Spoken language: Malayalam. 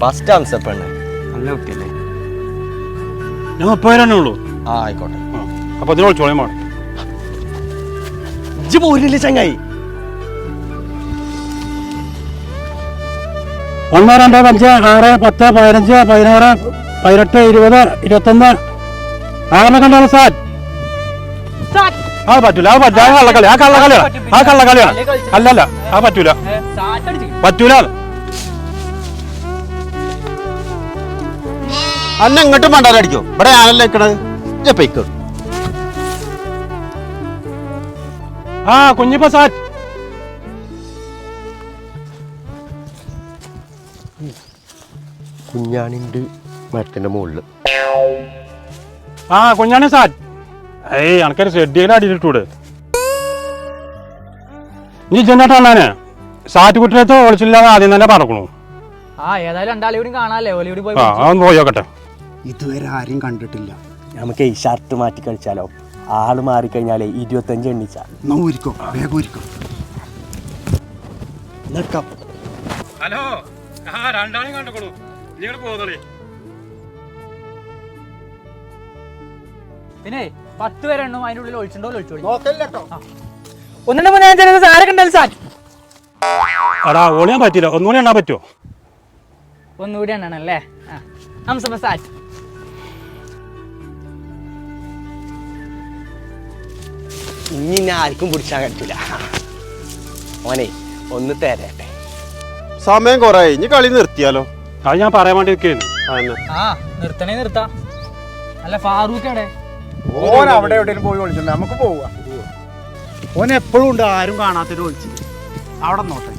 ഫസ്റ്റ് അംസപ്പെണ്ണ് നല്ല കുട്ടിയല്ലേ? ഞാൻ മുപ്പത് തന്നെ ഉള്ളൂ. ആ ആയിക്കോട്ടെ. ആ അപ്പോൾ അതിന് വിളിച്ചോളാം മാറി. ഇജ്ജ് പോരില്ലേ ചങ്ങായി? ഒന്ന് രണ്ട് അഞ്ച് ആറ് പത്ത് പതിനഞ്ച് പതിനാറ് പതിനെട്ട് ഇരുപത് ഇരുപത്തൊന്ന് ആറിനെ കണ്ടാണ് സാർ? അത് പറ്റൂല അത് പറ്റൂല ആ കള്ളക്കളി ആ കള്ളക്കളിയാണ് ആ കള്ളക്കളിയാണ് അല്ലല്ല ആ പറ്റൂല. പറ്റൂല. അന്നെ ഇങ്ങോട്ടും പണ്ടാരടിക്കോ ഇവിടെ ഞാനല്ലേ നിക്കണത്? പൊയ്ക്കോ ആ കുഞ്ഞിപ്പ സാർ കുഞ്ഞാണിണ്ട് മരത്തിന്റെ മുകളിൽ ആ കുഞ്ഞാണി സാർ. ഏയ് അനക്കൊരു ഷെഡിയുടെ അടിയിലിട്ടൂടെ നീ ചെന്നിട്ടാണേ സാറ്റ് കുട്ടിനകത്ത് ഒളിച്ചില്ലാതെ ആദ്യം തന്നെ പറക്കണു. ആ ഏതായാലും കാണാല്ലേ? ഓലി കൂടി പോയി ആ അതൊന്ന് പോയോക്കട്ടെ ഇതുവരെ ആരും കണ്ടിട്ടില്ല. നമുക്ക് ഈ ഷർട്ട് മാറ്റി കളിച്ചാലോ? ആൾ മാറിക്കഴിഞ്ഞാലേ ഇരുപത്തഞ്ച് എണ്ണിച്ച. ഊരിക്കോ വേഗം ഊരിക്കോ. നിൽക്കാം ഹലോ ആ രണ്ടാളും നിങ്ങൾ പോകുന്നേ പിന്നെ പത്ത് പേരെ എണ്ണും അതിന്റെ ഉള്ളിൽ ഒഴിച്ചിട്ടുണ്ടോ ഒഴിച്ചോളൂ ഒന്നിന്റെ മുന്നേ ഞാൻ സാർ. എടാ ഓളിയാൻ പറ്റില്ല ഒന്നുകൂടി എണ്ണാൻ പറ്റുമോ ഒന്നുകൂടി എണ്ണണല്ലേ ആ നമസ്കാരം ഇനി ഞാൻ ആർക്കും പിടിച്ചാൻ കഴിച്ചില്ല. ഓനെ ഒന്ന് തരട്ടെ. സമയം കൊറേ ഇനി കളി നിർത്തിയാലോ? അത് ഞാൻ പറയാൻ വേണ്ടി ആ നിർത്തണേ നിർത്താ. അല്ല ഫാറൂഖ് എവിടെ? ഓൻ അവിടെ എവിടെയും പോയി വിളിച്ചിട്ടുണ്ട് നമുക്ക് പോവാ ഓൻ എപ്പോഴും ഉണ്ട് ആരും കാണാത്തൊരു വിളിച്ചിട്ട് അവിടെ നോട്ടെ.